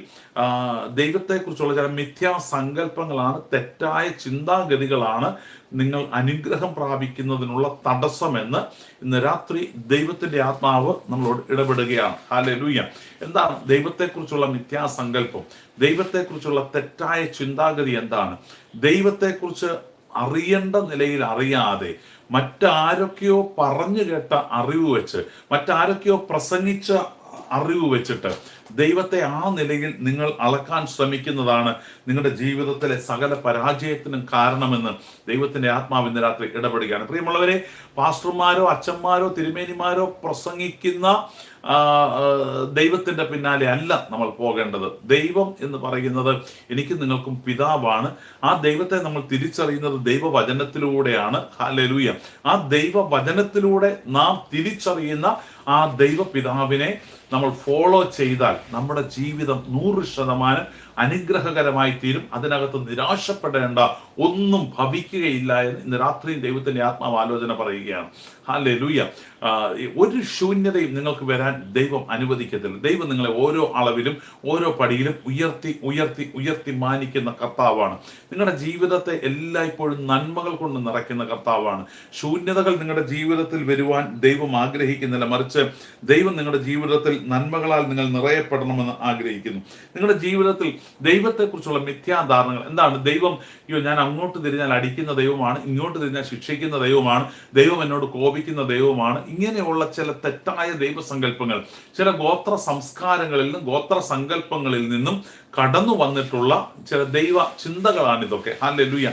ദൈവത്തെക്കുറിച്ചുള്ള ചില മിഥ്യാ സങ്കല്പങ്ങളാണ് തെറ്റായ ചിന്താഗതികളാണ് നിങ്ങൾ അനുഗ്രഹം പ്രാപിക്കുന്നതിനുള്ള തടസ്സമെന്ന് ഇന്ന് രാത്രി ദൈവത്തിന്റെ ആത്മാവ് നമ്മളോട് ഇടപെടുകയാണ്. ഹാലലൂയ എന്താണ് ദൈവത്തെക്കുറിച്ചുള്ള മിഥ്യാസങ്കല്പം? ദൈവത്തെക്കുറിച്ചുള്ള തെറ്റായ ചിന്താഗതി എന്താണ്? ദൈവത്തെക്കുറിച്ച് അറിയേണ്ട നിലയിൽ അറിയാതെ മറ്റാരൊക്കെയോ പറഞ്ഞു കേട്ട അറിവ് വെച്ച് മറ്റാരൊക്കെയോ പ്രസംഗിച്ച അറിവ് വെച്ചിട്ട് ദൈവത്തെ ആ നിലയിൽ നിങ്ങൾ അളക്കാൻ ശ്രമിക്കുന്നതാണ് നിങ്ങളുടെ ജീവിതത്തിലെ സകല പരാജയത്തിനും കാരണമെന്ന് ദൈവത്തിന്റെ ആത്മാവ് ഇന്ന് രാത്രി ഇടപെടുകയാണ്. പ്രിയമുള്ളവരെ പാസ്റ്റർമാരോ അച്ഛന്മാരോ തിരുമേനിമാരോ പ്രസംഗിക്കുന്ന ദൈവത്തിന്റെ പിന്നാലെ അല്ല നമ്മൾ പോകേണ്ടത്. ദൈവം എന്ന് പറയുന്നത് എനിക്ക് നിങ്ങൾക്കും പിതാവാണ്. ആ ദൈവത്തെ നമ്മൾ തിരിച്ചറിയുന്നത് ദൈവവചനത്തിലൂടെയാണ്. ഹാലലൂയ ആ ദൈവവചനത്തിലൂടെ നാം തിരിച്ചറിയുന്ന ആ ദൈവപിതാവിനെ നമ്മൾ ഫോളോ ചെയ്താൽ നമ്മുടെ ജീവിതം നൂറ് ശതമാനം അനുഗ്രഹകരമായി തീരും അതിനകത്ത് നിരാശപ്പെടേണ്ട ഒന്നും ഭവിക്കുകയില്ല എന്ന് ഇന്ന് രാത്രിയും ദൈവത്തിന്റെ ആത്മാവ് ആലോചന പറയുകയാണ്. ഹാലെ ലൂയ ഒരു ശൂന്യതയും നിങ്ങൾക്ക് വരാൻ ദൈവം അനുവദിക്കത്തില്ല. ദൈവം നിങ്ങളെ ഓരോ അളവിലും ഓരോ പടിയിലും ഉയർത്തി ഉയർത്തി ഉയർത്തി മാനിക്കുന്ന കർത്താവാണ്. നിങ്ങളുടെ ജീവിതത്തെ എല്ലായ്പ്പോഴും നന്മകൾ കൊണ്ട് നിറയ്ക്കുന്ന കർത്താവാണ്. ശൂന്യതകൾ നിങ്ങളുടെ ജീവിതത്തിൽ വരുവാൻ ദൈവം ആഗ്രഹിക്കുന്നില്ല. മറിച്ച് ദൈവം നിങ്ങളുടെ ജീവിതത്തിൽ നന്മകളാൽ നിങ്ങൾ നിറയപ്പെടണമെന്ന് ആഗ്രഹിക്കുന്നു. നിങ്ങളുടെ ജീവിതത്തിൽ ദൈവത്തെക്കുറിച്ചുള്ള മിഥ്യാധാരണകൾ. എന്താണ്? ദൈവം അയ്യോ ഞാൻ അങ്ങോട്ട് തിരിഞ്ഞാൽ അടിക്കുന്ന ദൈവമാണ് ഇങ്ങോട്ട് തിരിഞ്ഞാൽ ശിക്ഷിക്കുന്ന ദൈവമാണ് ദൈവം എന്നോട് കോപിക്കുന്ന ദൈവമാണ്. ഇങ്ങനെയുള്ള ചില തെറ്റായ ദൈവസങ്കല്പങ്ങൾ ചില ഗോത്ര സംസ്കാരങ്ങളിൽ നിന്നും ഗോത്ര സങ്കല്പങ്ങളിൽ നിന്നും കടന്നു വന്നിട്ടുള്ള ചില ദൈവ ചിന്തകളാണ് ഇതൊക്കെ. ഹാലെലുയ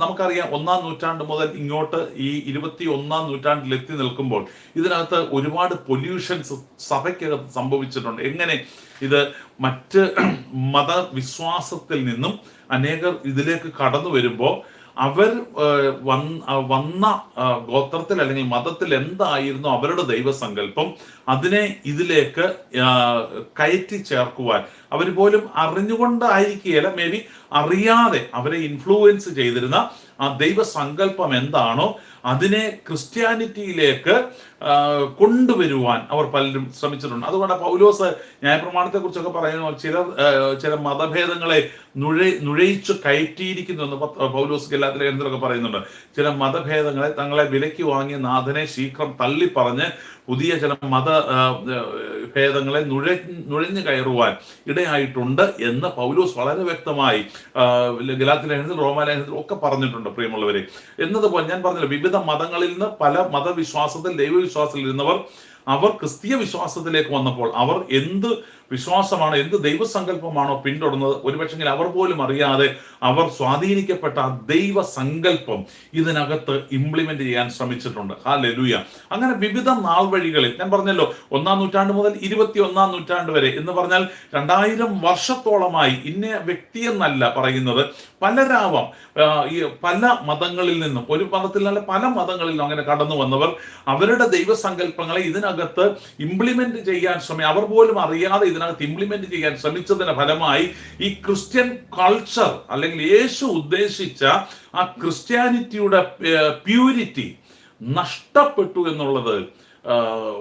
നമുക്കറിയാം ഒന്നാം നൂറ്റാണ്ട് മുതൽ ഇങ്ങോട്ട് ഈ ഇരുപത്തി ഒന്നാം നൂറ്റാണ്ടിൽ എത്തി നിൽക്കുമ്പോൾ ഇതിനകത്ത് ഒരുപാട് പൊല്യൂഷൻസ് സഭയ്ക്കകത്ത് സംഭവിച്ചിട്ടുണ്ട്. എങ്ങനെ? ഇത് മറ്റ് [CLEARS THROAT] മതവിശ്വാസത്തിൽ നിന്നും അനേകർ ഇതിലേക്ക് കടന്നു വരുമ്പോൾ അവർ വന്ന ഗോത്രത്തിൽ അല്ലെങ്കിൽ മതത്തിൽ എന്തായിരുന്നു അവരുടെ ദൈവസങ്കല്പം അതിനെ ഇതിലേക്ക് കയറ്റി ചേർക്കുവാൻ. അവർ പോലും അറിഞ്ഞുകൊണ്ടായിരിക്കുകയില്ല. മേ ബി അറിയാതെ അവരെ ഇൻഫ്ലുവൻസ് ചെയ്തിരുന്ന ആ ദൈവസങ്കല്പം എന്താണോ അതിനെ ക്രിസ്ത്യാനിറ്റിയിലേക്ക് കൊണ്ടുവരുവാൻ അവർ പലരും ശ്രമിച്ചിട്ടുണ്ട്. അതുകൊണ്ട് പൗലോസ് ന്യായപ്രമാണത്തെ കുറിച്ചൊക്കെ പറയുന്ന ചില ചില മതഭേദങ്ങളെ നുഴ നുഴയിച്ചു കയറ്റിയിരിക്കുന്നു എന്ന് പൗലോസ് ഗലാത്തിലെ ഗ്രന്ഥത്തിലൊക്കെ പറയുന്നുണ്ട്. ചില മതഭേദങ്ങളെ തങ്ങളെ വിലയ്ക്ക് വാങ്ങിയ നാഥനെ ശീഘ്രം തള്ളി പറഞ്ഞ് പുതിയ ചില മത ഭേദങ്ങളെ നുഴ നുഴഞ്ഞു കയറുവാൻ ഇടയായിട്ടുണ്ട് എന്ന് പൗലോസ് വളരെ വ്യക്തമായി ഗലാത്തി ലേഖനത്തിൽ റോമാലേഖനത്തിൽ ഒക്കെ പറഞ്ഞിട്ടുണ്ട് പ്രിയമുള്ളവരെ. എന്നതുപോലെ ഞാൻ പറഞ്ഞില്ല വിവിധ മതങ്ങളിൽ നിന്ന് പല മതവിശ്വാസത്തിൽ ദൈവവിശ്വാസത്തിൽ ഇരുന്നവർ അവർ ക്രിസ്തീയ വിശ്വാസത്തിലേക്ക് വന്നപ്പോൾ അവർ എന്ത് വിശ്വാസമാണോ എന്ത് ദൈവസങ്കല്പമാണോ പിന്തുടർന്നത് ഒരുപക്ഷെങ്കിൽ അവർ പോലും അറിയാതെ അവർ സ്വാധീനിക്കപ്പെട്ട ആ ദൈവസങ്കല്പം ഇതിനകത്ത് ഇംപ്ലിമെന്റ് ചെയ്യാൻ ശ്രമിച്ചിട്ടുണ്ട്. ഹാ ലലുയ അങ്ങനെ വിവിധ നാൾ വഴികളിൽ ഞാൻ പറഞ്ഞല്ലോ ഒന്നാം നൂറ്റാണ്ട് മുതൽ ഇരുപത്തി ഒന്നാം നൂറ്റാണ്ട് വരെ എന്ന് പറഞ്ഞാൽ രണ്ടായിരം വർഷത്തോളമായി ഇന്ന വ്യക്തിയെന്നല്ല പറയുന്നത്. പലരാവാം ഈ പല മതങ്ങളിൽ നിന്നും ഒരു മതത്തിൽ നല്ല പല മതങ്ങളിൽ നിന്നും അങ്ങനെ കടന്നു വന്നവർ അവരുടെ ദൈവസങ്കല്പങ്ങളെ ഇതിനകത്ത് ഇംപ്ലിമെന്റ് ചെയ്യാൻ ശ്രമി അവർ പോലും അറിയാതെ ഇതിനകത്ത് ഇംപ്ലിമെന്റ് ചെയ്യാൻ ശ്രമിച്ചതിന്റെ ഫലമായി ഈ ക്രിസ്ത്യൻ കൾച്ചർ അല്ലെങ്കിൽ യേശു ഉദ്ദേശിച്ച ആ ക്രിസ്ത്യാനിറ്റിയുടെ പ്യൂരിറ്റി നഷ്ടപ്പെട്ടു എന്നുള്ളത്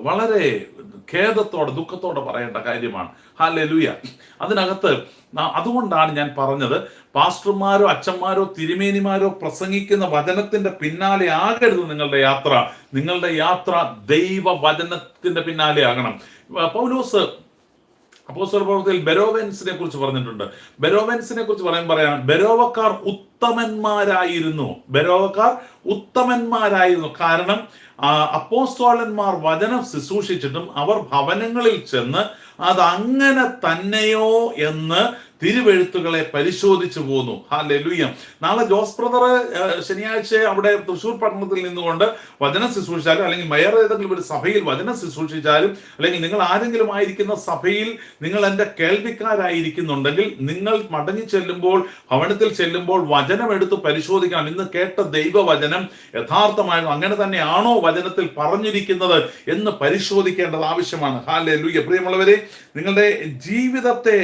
വളരെ ഖേദത്തോടെ ദുഃഖത്തോടെ പറയേണ്ട കാര്യമാണ്. ഹാലലുയ അതിനകത്ത് അതുകൊണ്ടാണ് ഞാൻ പറഞ്ഞത് പാസ്റ്റർമാരോ അച്ഛന്മാരോ തിരുമേനിമാരോ പ്രസംഗിക്കുന്ന വചനത്തിന്റെ പിന്നാലെ ആകരുത് നിങ്ങളുടെ യാത്ര. നിങ്ങളുടെ യാത്ര ദൈവ വചനത്തിന്റെ പിന്നാലെ ആകണം. പൗലോസ് അപ്പോസ്തല പ്രവർത്തിയിൽ ബെരോവെൻസിനെ കുറിച്ച് പറഞ്ഞിട്ടുണ്ട്. ബെരോവെൻസിനെ കുറിച്ച് പറയാൻ പറയാം ബെരോവക്കാർ ഉത്തമന്മാരായിരുന്നു. ബെരോവക്കാർ ഉത്തമന്മാരായിരുന്നു. കാരണം അപ്പോസ്തോലന്മാർ വചനം ശുശ്രൂഷിച്ചിട്ടും അവർ ഭവനങ്ങളിൽ ചെന്ന് അത് അങ്ങനെ തന്നെയോ എന്ന് തിരുവെഴുത്തുകളെ പരിശോധിച്ചു പോന്നു. ഹാ ലുയ്യ നാളെ ജോസ് ബ്രദർ ശനിയാഴ്ച അവിടെ തൃശ്ശൂർ പട്ടണത്തിൽ നിന്നുകൊണ്ട് വചനം ശുശ്രൂഷിച്ചാലും അല്ലെങ്കിൽ വേറെ ഏതെങ്കിലും ഒരു സഭയിൽ വചനം ശുശ്രൂഷിച്ചാലും അല്ലെങ്കിൽ നിങ്ങൾ ആരെങ്കിലും ആയിരിക്കുന്ന സഭയിൽ നിങ്ങൾ എന്റെ കേൾവിക്കാരായിരിക്കുന്നുണ്ടെങ്കിൽ നിങ്ങൾ മടങ്ങി ചെല്ലുമ്പോൾ ഭവനത്തിൽ ചെല്ലുമ്പോൾ വചനം എടുത്ത് പരിശോധിക്കണം. ഇന്ന് കേട്ട ദൈവവചനം യഥാർത്ഥമായിരുന്നു അങ്ങനെ തന്നെയാണോ വചനത്തിൽ പറഞ്ഞിരിക്കുന്നത് എന്ന് പരിശോധിക്കേണ്ടത് ആവശ്യമാണ്. ഹാ ലുയ്യ പ്രിയമുള്ളവരെ നിങ്ങളുടെ ജീവിതത്തെ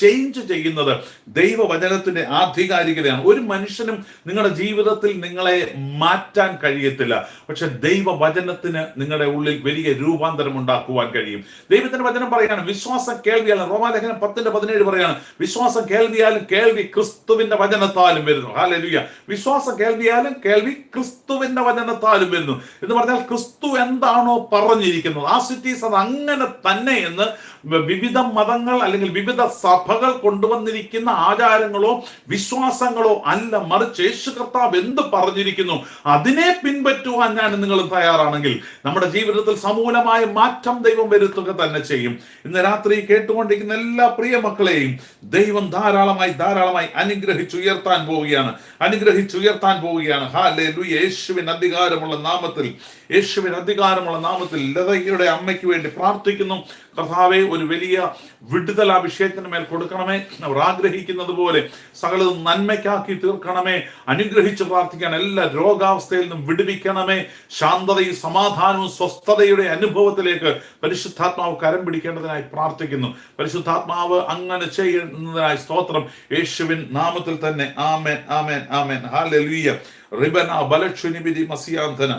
ചേഞ്ച് ചെയ്യുന്നത് ദൈവവചനത്തിന്റെ ആധികാരികതയാണ്. ഒരു മനുഷ്യനും നിങ്ങളുടെ ജീവിതത്തിൽ നിങ്ങളെ മാറ്റാൻ കഴിയത്തില്ല. പക്ഷെ ദൈവവചനത്തിന് നിങ്ങളുടെ ഉള്ളിൽ വലിയ രൂപാന്തരം ഉണ്ടാക്കുവാൻ കഴിയും. ദൈവത്തിന്റെ വചനം പറയാണ് വിശ്വാസം കേൾവിയാലും റോമാലേഖനം പത്തിന്റെ പതിനേഴ് പറയാണ് വിശ്വാസം കേൾവിയാലും കേൾവി ക്രിസ്തുവിന്റെ വചനത്താലും വരുന്നു. ഹാലലുയ വിശ്വാസം കേൾവിയാലും കേൾവി ക്രിസ്തുവിന്റെ വചനത്താലും വരുന്നു. എന്ന് പറഞ്ഞാൽ ക്രിസ്തു എന്താണോ പറഞ്ഞിരിക്കുന്നത്. ആ സിറ്റീസ് അത് അങ്ങനെ തന്നെ എന്ന് വിവിധ മതങ്ങൾ അല്ലെങ്കിൽ വിവിധ സഭകൾ കൊണ്ടുവന്നിരിക്കുന്ന ആചാരങ്ങളോ വിശ്വാസങ്ങളോ അല്ല. മറിച്ച് യേശു കർത്താവ് എന്ത് പറഞ്ഞിരിക്കുന്നു? അതിനെ പിൻപറ്റുവാൻ ഞാൻ നിങ്ങൾ തയ്യാറാണെങ്കിൽ നമ്മുടെ ജീവിതത്തിൽ സമൂലമായ മാറ്റം ദൈവം വരുത്തുക തന്നെ ചെയ്യും. ഇന്ന് രാത്രി കേട്ടുകൊണ്ടിരിക്കുന്ന എല്ലാ പ്രിയ മക്കളെയും ദൈവം ധാരാളമായി ധാരാളമായി അനുഗ്രഹിച്ചുയർത്താൻ പോവുകയാണ്. അനുഗ്രഹിച്ചുയർത്താൻ പോവുകയാണ്. ഹാലേ യേശുവിൻ അധികാരമുള്ള നാമത്തിൽ യേശുവിൻ അധികാരമുള്ള നാമത്തിൽ ലതയുടെ അമ്മയ്ക്ക് വേണ്ടി പ്രാർത്ഥിക്കുന്നു. കർത്താവെ ഒരു വലിയ വിടുതൽ ആ വിഷയത്തിന് മേൽ കൊടുക്കണമേ അവർ ആഗ്രഹിക്കുന്നത് പോലെ സകലതും നന്മയ്ക്കാക്കി തീർക്കണമേ. അനുഗ്രഹിച്ച് പ്രാർത്ഥിക്കാൻ എല്ലാ രോഗാവസ്ഥയിൽ നിന്നും വിടുവിക്കണമേ. ശാന്തതയും സമാധാനവും സ്വസ്ഥതയുടെ അനുഭവത്തിലേക്ക് പരിശുദ്ധാത്മാവ് കരം പിടിക്കേണ്ടതിനായി പ്രാർത്ഥിക്കുന്നു. പരിശുദ്ധാത്മാവ് അങ്ങനെ ചെയ്യുന്നതിനായി സ്തോത്രം. യേശുവിൻ നാമത്തിൽ തന്നെ ആമേൻ ആമേൻ ആമേൻ. ഹാലലുയ്യ റിബന ബലക്ഷുനിബിതി മസിയാന്തന.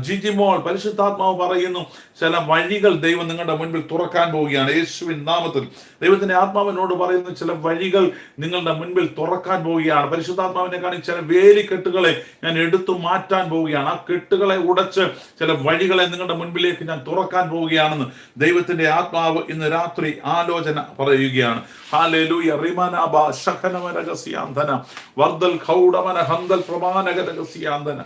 ജിജിമോൾ പരിശുദ്ധാത്മാവ് പറയുന്നു ചില വഴികൾ ദൈവം നിങ്ങളുടെ മുൻപിൽ തുറക്കാൻ പോവുകയാണ്. യേശുവിൻ നാമത്തിൽ. ദൈവത്തിന്റെ ആത്മാവിനോട് പറയുന്ന ചില വഴികൾ നിങ്ങളുടെ മുൻപിൽ തുറക്കാൻ പോവുകയാണ്. പരിശുദ്ധാത്മാവിനെ കാണി ചില വേലിക്കെട്ടുകളെ ഞാൻ എടുത്തു മാറ്റാൻ പോവുകയാണ്. ആ കെട്ടുകളെ ഉടച്ച് ചില വഴികളെ നിങ്ങളുടെ മുൻപിലേക്ക് ഞാൻ തുറക്കാൻ പോവുകയാണെന്ന് ദൈവത്തിന്റെ ആത്മാവ് ഇന്ന് രാത്രി ആലോചന പറയുകയാണ്. ഹാലേലൂയ റിമനബ ശഖനമരകസ്യാന്തന വർദ്ധൽ ഖൗഡമന പ്രമാനകരകസ്യാന്തന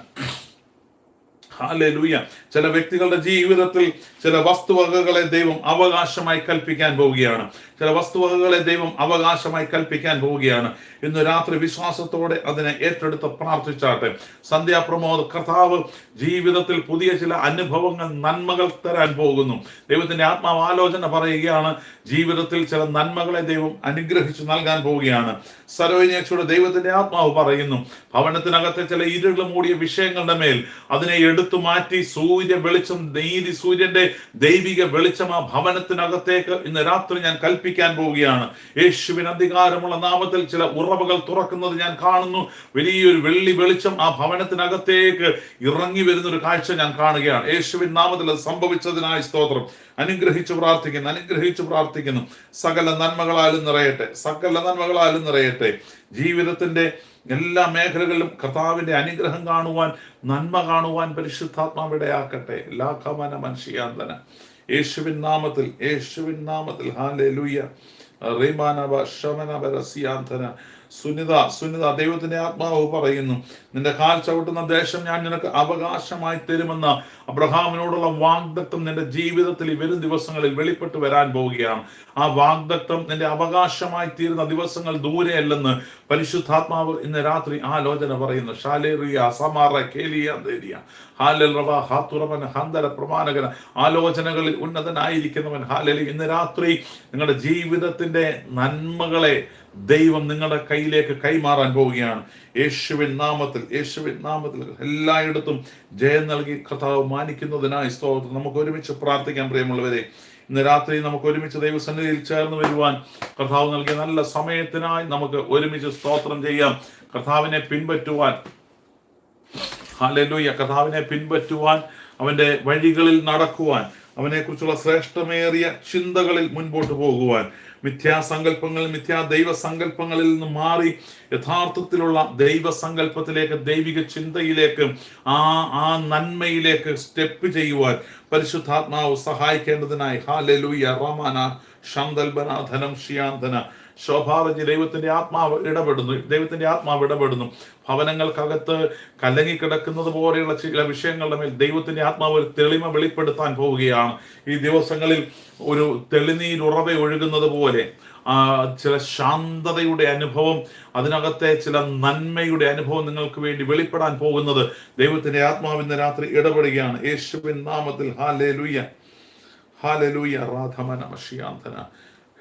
ഹാലൂയ ചില വ്യക്തികളുടെ ജീവിതത്തിൽ ചില വസ്തുവകകളെ ദൈവം അവകാശമായി കൽപ്പിക്കാൻ പോവുകയാണ്. ചില വസ്തുവകകളെ ദൈവം അവകാശമായി കൽപ്പിക്കാൻ പോവുകയാണ്. ഇന്ന് രാത്രി വിശ്വാസത്തോടെ അതിനെ ഏറ്റെടുത്ത് പ്രാർത്ഥിച്ചാട്ടെ. സന്ധ്യാപ്രമോദ കർത്താവ് ജീവിതത്തിൽ പുതിയ ചില അനുഭവങ്ങൾ നന്മകൾ തരാൻ പോകുന്നു. ദൈവത്തിന്റെ ആത്മാവ് ആലോചന പറയുകയാണ് ജീവിതത്തിൽ ചില നന്മകളെ ദൈവം അനുഗ്രഹിച്ചു നൽകാൻ പോവുകയാണ്. സരോജിനിയച്ചയുടെ ദൈവത്തിന്റെ ആത്മാവ് പറയുന്നു ഭവനത്തിനകത്തെ ചില ഇരുൾ മൂടിയ വിഷയങ്ങളുടെ മേൽ അതിനെ എടുത്തു മാറ്റി സൂര്യ വെളിച്ചം നീതി സൂര്യന്റെ ദൈവിക വെളിച്ചം ആ ഭവനത്തിനകത്തേക്ക് ഇന്ന് രാത്രി ഞാൻ കൽപ്പിക്കാൻ പോവുകയാണ്. യേശുവിന് അധികാരമുള്ള നാമത്തിൽ ചില ഉറവകൾ തുറക്കുന്നത് ഞാൻ കാണുന്നു. വലിയൊരു വെള്ളി വെളിച്ചം ആ ഭവനത്തിനകത്തേക്ക് ഇറങ്ങി വരുന്ന ഒരു കാഴ്ച ഞാൻ കാണുകയാണ്. യേശുവിൻ നാമത്തിൽ അത് സംഭവിച്ചതിനായി സ്തോത്രം. അനുഗ്രഹിച്ചു പ്രാർത്ഥിക്കുന്നു അനുഗ്രഹിച്ചു പ്രാർത്ഥിക്കുന്നു. സകല നന്മകളാലും നിറയട്ടെ സകല നന്മകളാലും നിറയട്ടെ. ജീവിതത്തിന്റെ എല്ലാ മേഖലകളിലും കർത്താവിന്റെ അനുഗ്രഹം കാണുവാൻ നന്മ കാണുവാൻ പരിശുദ്ധാത്മാവിടയാക്കട്ടെ ലാഖമന മനുഷ്യാന്തന. യേശുവിൻ നാമത്തിൽ യേശുവിൻ നാമത്തിൽ. ഹാലേ ലുയ്യ റീമാനവ ശമനവരസിയാന്തന. സുനിത സുനിത ദൈവത്തിന്റെ ആത്മാവ് പറയുന്നു നിന്റെ കാൽ ചവിട്ടുന്ന ദേശം ഞാൻ നിനക്ക് അവകാശമായി തരുമെന്ന അബ്രഹാമിനോടുള്ള വാഗ്ദത്വം നിന്റെ ജീവിതത്തിൽ വരും ദിവസങ്ങളിൽ വെളിപ്പെട്ട് വരാൻ പോവുകയാണ്. ആ വാഗ്ദത്വം നിന്റെ അവകാശമായി തീരുന്ന ദിവസങ്ങൾ ദൂരെയല്ലെന്ന് പരിശുദ്ധാത്മാവ് ഇന്ന് രാത്രി ആലോചന പറയുന്നു. ഷാലേറിയ സമാറ കേലിയ ദേരിയ ഹാലൽ റവ ഹാത്തുറവൻ ഹന്തര ആലോചനകളിൽ ഉന്നതനായിരിക്കുന്നവൻ. ഹാലലി ഇന്ന് രാത്രി നിങ്ങളുടെ ജീവിതത്തിന്റെ നന്മകളെ ദൈവം നിങ്ങളുടെ കയ്യിലേക്ക് കൈമാറാൻ പോവുകയാണ്. യേശുവിൻ നാമത്തിൽ യേശുവിൻ നാമത്തിൽ എല്ലായിടത്തും ജയം നൽകി കർത്താവ് മാനിക്കുന്നതിനായി സ്തോത്രം. നമുക്ക് ഒരുമിച്ച് പ്രാർത്ഥിക്കാൻ പ്രിയമുള്ളവരെ. ഇന്ന് രാത്രി നമുക്ക് ഒരുമിച്ച് ദൈവസന്നിധിയിൽ ചേർന്ന് വരുവാൻ കർത്താവ് നൽകിയ നല്ല സമയത്തിനായി നമുക്ക് ഒരുമിച്ച് സ്തോത്രം ചെയ്യാം. കർത്താവിനെ പിൻപറ്റുവാൻ ഹാലലൂയ കർത്താവിനെ പിൻപറ്റുവാൻ അവന്റെ വഴികളിൽ നടക്കുവാൻ അവനെക്കുറിച്ചുള്ള ശ്രേഷ്ഠമേറിയ ചിന്തകളിൽ മുൻപോട്ട് പോകുവാൻ മിഥ്യാസങ്കല്പങ്ങളിൽ മിഥ്യാ ദൈവസങ്കല്പങ്ങളിൽ നിന്ന് മാറി യഥാർത്ഥത്തിലുള്ള ദൈവസങ്കല്പത്തിലേക്ക് ദൈവിക ചിന്തയിലേക്ക് ആ ആ നന്മയിലേക്ക് സ്റ്റെപ്പ് ചെയ്യുവാൻ പരിശുദ്ധാത്മാവ് സഹായിക്കേണ്ടതിനായി. ഹാലലു യറമാന ശാന്തൽബന ധനം ഷിയാന്തന ശോഭാവജി ദൈവത്തിന്റെ ആത്മാവ് ഇടപെടുന്നു. ദൈവത്തിന്റെ ആത്മാവ് ഇടപെടുന്നു. ഭവനങ്ങൾക്കകത്ത് കലങ്ങിക്കിടക്കുന്നത് പോലെയുള്ള ചില വിഷയങ്ങളുടെ മേൽ ദൈവത്തിന്റെ ആത്മാവ് ഒരു തെളിമ വെളിപ്പെടുത്താൻ പോവുകയാണ്. ഈ ദിവസങ്ങളിൽ ഒരു തെളിനീരുറവ ഒഴുകുന്നത് പോലെ ചില ശാന്തതയുടെ അനുഭവം അതിനകത്തെ ചില നന്മയുടെ അനുഭവം നിങ്ങൾക്ക് വേണ്ടി വെളിപ്പെടാൻ പോകുന്നത് ദൈവത്തിന്റെ ആത്മാവ് ഇന്ന് രാത്രി ഇടപെടുകയാണ്. യേശുവിൻ നാമത്തിൽ ഹാലേ ലുയ്യ ഹാലേ ലുയ്യ രാധമന മഷിയാന്തന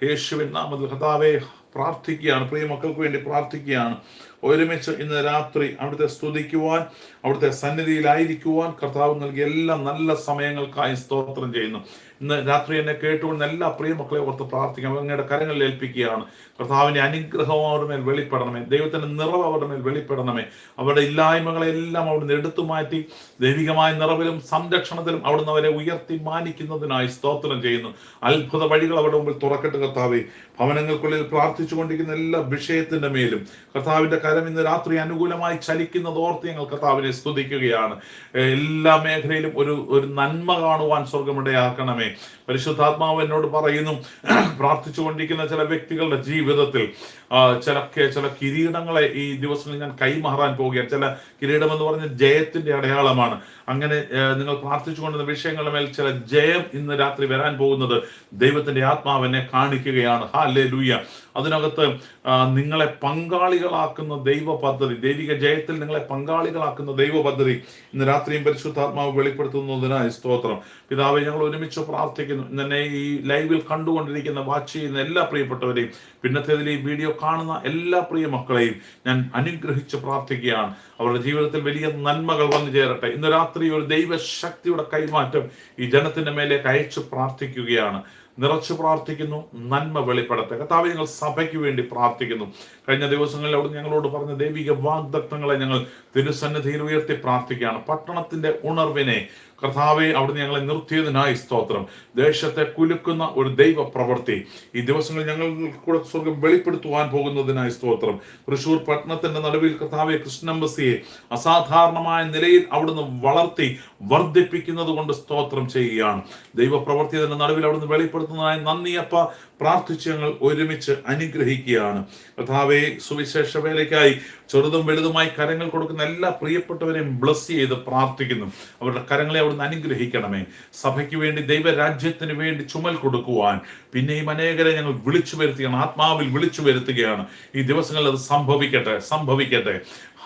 യേശുവിൻ നാമത്തിൽ കഥാവെ പ്രാർത്ഥിക്കുകയാണ്. പ്രിയ മക്കൾക്ക് വേണ്ടി പ്രാർത്ഥിക്കുകയാണ്. ഒരുമിച്ച് ഇന്ന് രാത്രി അവിടുത്തെ സ്തുതിക്കുവാൻ അവിടുത്തെ സന്നിധിയിലായിരിക്കുവാൻ കർത്താവ് നൽകിയ എല്ലാ നല്ല സമയങ്ങൾക്കായി സ്തോത്രം ചെയ്യുന്നു. ഇന്ന് രാത്രി എന്നെ കേട്ടുകൊണ്ട് എല്ലാ പ്രിയ മക്കളെ ഓർത്ത് പ്രാർത്ഥിക്കാം. അങ്ങയുടെ കരങ്ങളിൽ ഏൽപ്പിക്കുകയാണ്. കർത്താവിന്റെ അനുഗ്രഹം അവരുടെ മേൽ വെളിപ്പെടണമേ. ദൈവത്തിന്റെ നിറവ് അവരുടെ മേൽ വെളിപ്പെടണമേ. അവരുടെ ഇല്ലായ്മകളെല്ലാം അവിടുന്ന് എടുത്തു മാറ്റി ദൈവികമായ നിറവിലും സംരക്ഷണത്തിലും അവിടുന്ന് അവരെ ഉയർത്തി മാനിക്കുന്നതിനായി സ്തോത്രം ചെയ്യുന്നു. അത്ഭുത വഴികൾ അവരുടെ മുമ്പിൽ തുറക്കട്ടെ കർത്താവെ. ഭവനങ്ങൾക്കുള്ളിൽ പ്രാർത്ഥിച്ചുകൊണ്ടിരിക്കുന്ന എല്ലാ വിഷയത്തിന്റെ മേലും കർത്താവിന്റെ കരം ഇന്ന് രാത്രി അനുകൂലമായി ചലിക്കുന്നത് ഓർത്ത് ഞങ്ങൾ കർത്താവിനെ സ്തുതിക്കുകയാണ്. എല്ലാ മേഖലയിലും ഒരു ഒരു നന്മ കാണുവാൻ സ്വർഗമിടയാക്കണമേ പരിശുദ്ധാത്മാവ് എന്നോട് പറയുന്നു [CLEARS THROAT] പ്രാർത്ഥിച്ചുകൊണ്ടിരിക്കുന്ന ചില വ്യക്തികളുടെ ജീവിതത്തിൽ ചില ചില കിരീടങ്ങളെ ഈ ദിവസങ്ങളിൽ ഞാൻ കൈമാറാൻ പോവുകയാണ്. ചില കിരീടം എന്ന് പറഞ്ഞ ജയത്തിന്റെ അടയാളമാണ്. അങ്ങനെ നിങ്ങൾ പ്രാർത്ഥിച്ചുകൊണ്ടിരുന്ന വിഷയങ്ങളുടെ മേൽ ചില ജയം ഇന്ന് രാത്രി വരാൻ പോകുന്നത് ദൈവത്തിന്റെ ആത്മാവിനെ കാണിക്കുകയാണ്. ഹാ ലേ അതിനകത്ത് നിങ്ങളെ പങ്കാളികളാക്കുന്ന ദൈവ പദ്ധതി ദൈവിക ജയത്തിൽ നിങ്ങളെ പങ്കാളികളാക്കുന്ന ദൈവ പദ്ധതി ഇന്ന് രാത്രിയും പരിശുദ്ധാത്മാവ് വെളിപ്പെടുത്തുന്നതിനായി സ്തോത്രം. പിതാവെ ഞങ്ങൾ ഒരുമിച്ച് പ്രാർത്ഥിക്കുന്നു. ഇന്നെ ഈ ലൈവിൽ കണ്ടുകൊണ്ടിരിക്കുന്ന വാച്ച് ചെയ്യുന്ന എല്ലാ പ്രിയപ്പെട്ടവരെയും പിന്നത്തേതിൽ ഈ വീഡിയോ കാണുന്ന എല്ലാ പ്രിയ മക്കളെയും ഞാൻ അനുഗ്രഹിച്ച് പ്രാർത്ഥിക്കുകയാണ്. അവരുടെ ജീവിതത്തിൽ വലിയ നന്മകൾ വന്നു ചേരട്ടെ. ഇന്ന് രാത്രി ഒരു ദൈവശക്തിയുടെ കൈമാറ്റം ഈ ജനത്തിന്റെ മേലേക്ക് അയച്ചു പ്രാർത്ഥിക്കുകയാണ്. നിറച്ചു പ്രാർത്ഥിക്കുന്നു. നന്മ വെളിപ്പെടുത്തുക കർത്താവ് ഞങ്ങൾ സഭയ്ക്ക് വേണ്ടി പ്രാർത്ഥിക്കുന്നു. കഴിഞ്ഞ ദിവസങ്ങളിൽ അവിടെ ഞങ്ങളോട് പറഞ്ഞ ദൈവിക വാഗ്ദത്തങ്ങളെ ഞങ്ങൾ തിരുസന്നിധിയിൽ ഉയർത്തി പ്രാർത്ഥിക്കുകയാണ്. പട്ടണത്തിന്റെ ഉണർവിനെ കർത്താവെ അവിടുന്ന് ഞങ്ങളെ നിർത്തിയതിനായി സ്തോത്രം. ദേശത്തെ കുലുക്കുന്ന ഒരു ദൈവ പ്രവൃത്തി ഈ ദിവസങ്ങളിൽ ഞങ്ങൾ കൂടെ സ്വർഗം വെളിപ്പെടുത്തുവാൻ പോകുന്നതിനായി സ്തോത്രം. തൃശൂർ പട്ടണത്തിന്റെ നടുവിൽ കർത്താവെ കൃഷ്ണംബസിയെ അസാധാരണമായ നിലയിൽ അവിടുന്ന് വളർത്തി വർദ്ധിപ്പിക്കുന്നത് കൊണ്ട് സ്തോത്രം ചെയ്യുകയാണ്. ദൈവ പ്രവൃത്തി നടുവിൽ അവിടുന്ന് വെളിപ്പെടുത്തുന്നതിനായി നന്ദിയപ്പ പ്രാർത്ഥിച്ച് ഞങ്ങൾ ഒരുമിച്ച് അനുഗ്രഹിക്കുകയാണ്. കർത്താവെ സുവിശേഷ വേലയ്ക്കായി ചെറുതും വലുതുമായി കരങ്ങൾ കൊടുക്കുന്ന എല്ലാ പ്രിയപ്പെട്ടവരെയും ബ്ലസ് ചെയ്ത് പ്രാർത്ഥിക്കുന്നു. അവരുടെ കരങ്ങളെ അവിടുന്ന് അനുഗ്രഹിക്കണമേ. സഭയ്ക്ക് വേണ്ടി ദൈവരാജ്യത്തിന് വേണ്ടി ചുമൽ കൊടുക്കുവാൻ പിന്നെയും അനേകരെ ഞങ്ങൾ വിളിച്ചു വരുത്തുകയാണ്. ആത്മാവിൽ വിളിച്ചു വരുത്തുകയാണ്. ഈ ദിവസങ്ങളിൽ അത് സംഭവിക്കട്ടെ സംഭവിക്കട്ടെ.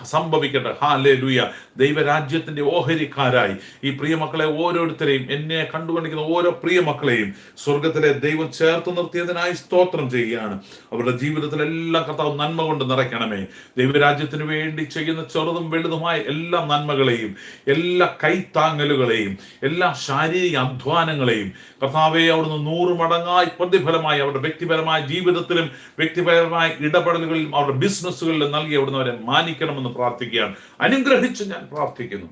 സംഭവിക്കട്ടെ ഹാ ലേ ലൂയ ദൈവരാജ്യത്തിന്റെ ഓഹരിക്കാരായി. ഈ പ്രിയമക്കളെ ഓരോരുത്തരെയും എന്നെ കണ്ടുകൊണ്ടിരിക്കുന്ന ഓരോ പ്രിയമക്കളെയും സ്വർഗത്തിലെ ദൈവം ചേർത്ത് നിർത്തിയതിനായി സ്തോത്രം ചെയ്യുകയാണ്. അവരുടെ ജീവിതത്തിൽ എല്ലാം കർത്താവ് നന്മ കൊണ്ട് നിറയ്ക്കണമേ. ദൈവരാജ്യത്തിന് വേണ്ടി ചെയ്യുന്ന ചെറുതും വലുതുമായ എല്ലാ നന്മകളെയും എല്ലാ കൈത്താങ്ങലുകളെയും എല്ലാ ശാരീരിക അധ്വാനങ്ങളെയും കർത്താവെ അവിടുന്ന് നൂറ് മടങ്ങായി പ്രതിഫലമായി അവരുടെ വ്യക്തിപരമായ ജീവിതത്തിലും വ്യക്തിപരമായ ഇടപെടലുകളിലും അവരുടെ ബിസിനസ്സുകളിലും നൽകി അവിടുന്ന് അവരെ മാനിക്കണമെന്ന് എന്ന് പ്രാർത്ഥിക്കുകയാണ്. അനുഗ്രഹിച്ച് ഞാൻ പ്രാർത്ഥിക്കുന്നു.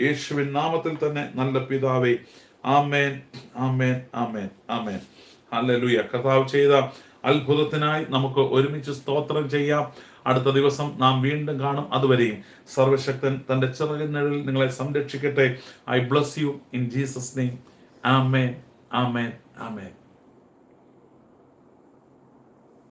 യേശുവിൻ നാമത്തിൽ തന്നെ നല്ല പിതാവേ ആമേൻ ആമേൻ ആമേൻ ആമേൻ. ഹല്ലേലൂയ. കർത്താവ് ചെയ്ത അത്ഭുതത്തിനായി നമുക്ക് ഒരുമിച്ച് സ്തോത്രം ചെയ്യാം. അടുത്ത ദിവസം നാം വീണ്ടും കാണും. അതുവരെയും സർവശക്തൻ തന്റെ ചിറകിനിഴൽ നിങ്ങളെ സംരക്ഷിക്കട്ടെ. I bless you in Jesus name amen amen amen.